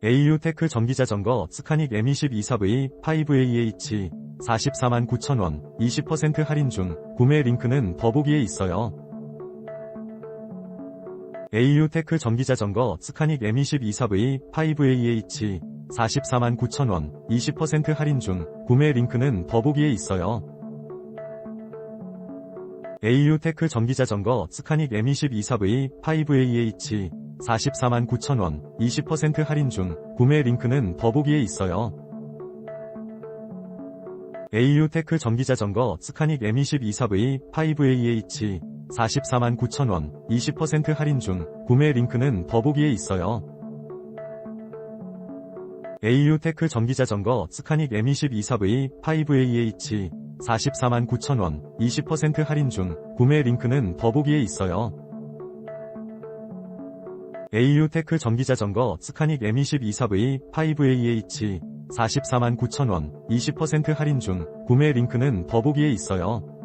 AU테크 전기자전거 스카닉 M22 5AH 44만 9천원 20% 할인 중 구매 링크는 더보기에 있어요. AU테크 전기자전거 스카닉 M22 5AH 44만 9천원 20% 할인 중 구매 링크는 더보기에 있어요. AU테크 전기자전거 스카닉 M22 5AH 44만 9천원 20% 할인 중 구매 링크는 더보기에 있어요. AU테크 전기자전거 스카닉 M22 5AH 44만 9천원 20% 할인 중 구매 링크는 더보기에 있어요. AU테크 전기자전거 스카닉 M22 5AH 44만 9천원 20% 할인 중 구매 링크는 더보기에 있어요. AU테크 전기자전거 스카닉 M22 5AH 44만 9천원 20% 할인 중 구매 링크는 더보기에 있어요.